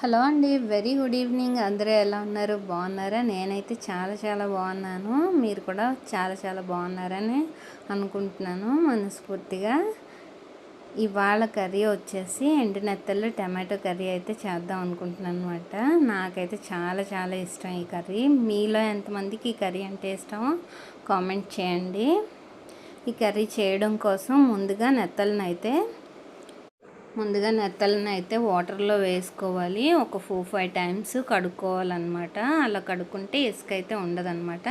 Hello అండి very good evening. అందరూ ఎలా ఉన్నారు? బాగున్నారా? నేనైతే చాలా చాలా బాగున్నాను. మీరు కూడా చాలా చాలా బాగున్నారని అనుకుంటున్నాను మనస్ఫూర్తిగా. ఇవాళ కర్రీ వచ్చేసి ఎండు నెత్తళ్ళు టమాటో కర్రీ అయితే చేద్దాం అనుకుంటున్నాను అనమాట నాకైతే చాలా చాలా ఇష్టం ఈ కర్రీ. మీలో ఎంతమందికి ఈ కర్రీ అంటే ఇష్టమో కామెంట్ చేయండి. ఈ కర్రీ చేయడం కోసం ముందుగా నెత్తలను అయితే ముందుగా నెత్తలను అయితే వాటర్లో వేసుకోవాలి. ఒక ఫోర్ ఫైవ్ టైమ్స్ కడుక్కోవాలన్నమాట. అలా కడుక్కుంటే ఇసుక అయితే ఉండదన్నమాట.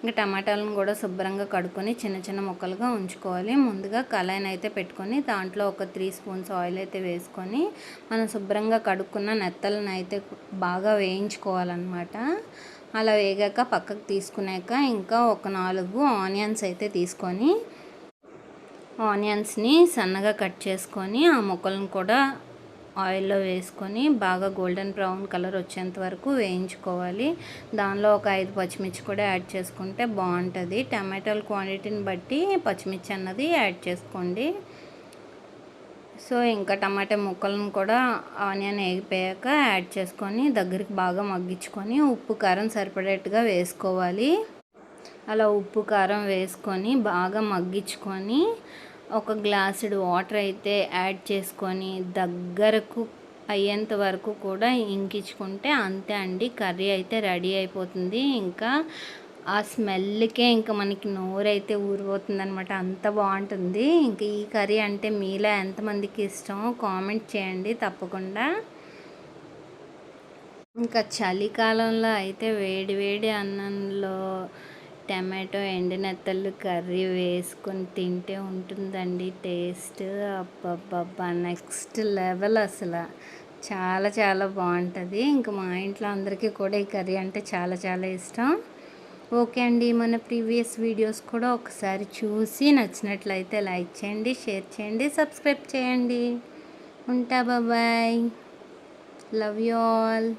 ఇంకా టమాటాలను కూడా శుభ్రంగా కడుక్కొని చిన్న చిన్న ముక్కలుగా ఉంచుకోవాలి. ముందుగా కళాయిని అయితే పెట్టుకొని దాంట్లో ఒక త్రీ స్పూన్స్ ఆయిల్ అయితే వేసుకొని మనం శుభ్రంగా కడుక్కున్న నెత్తలను అయితే బాగా వేయించుకోవాలన్నమాట. అలా వేగాక పక్కకు తీసుకున్నాక ఇంకా ఒక నాలుగు ఆనియన్స్ అయితే తీసుకొని ఆనియన్స్ని సన్నగా కట్ చేసుకొని ఆ ముక్కలను కూడా ఆయిల్లో వేసుకొని బాగా గోల్డెన్ బ్రౌన్ కలర్ వచ్చేంత వరకు వేయించుకోవాలి. దానిలో ఒక ఐదు పచ్చిమిర్చి కూడా యాడ్ చేసుకుంటే బాగుంటుంది. టమాటాల క్వాంటిటీని బట్టి పచ్చిమిర్చి అన్నది యాడ్ చేసుకోండి. సో ఇంకా టమాటా ముక్కలను కూడా ఆనియన్ వేగిపోయాక యాడ్ చేసుకొని దగ్గరికి బాగా మగ్గించుకొని ఉప్పు కారం సరిపడేట్టుగా వేసుకోవాలి. అలా ఉప్పు కారం వేసుకొని బాగా మగ్గించుకొని ఒక గ్లాసుడు వాటర్ అయితే యాడ్ చేసుకొని దగ్గరకు అయ్యేంత వరకు కూడా ఇంకించుకుంటే అంతే అండి. కర్రీ అయితే రెడీ అయిపోతుంది. ఇంకా ఆ స్మెల్కే ఇంకా మనకి నోరైతే ఊరిపోతుంది అనమాట అంత బాగుంటుంది. ఇంకా ఈ కర్రీ అంటే మీలో ఎంతమందికి ఇష్టమో కామెంట్ చేయండి తప్పకుండా. ఇంకా చలికాలంలో అయితే వేడి వేడి అన్నంలో టమాటో ఎండినెత్తలు కర్రీ వేసుకొని తింటే ఉంటుందండి. టేస్ట్ అబ్బబ్బబ్బా నెక్స్ట్ లెవెల్ అసలు. చాలా చాలా బాగుంటుంది. ఇంకా మా ఇంట్లో అందరికీ కూడా ఈ కర్రీ అంటే చాలా చాలా ఇష్టం. ఓకే అండి మన ప్రీవియస్ వీడియోస్ కూడా ఒకసారి చూసి నచ్చినట్లయితే లైక్ చేయండి షేర్ చేయండి సబ్స్క్రైబ్ చేయండి. ఉంటా బాబాయ్ లవ్ యూ ఆల్.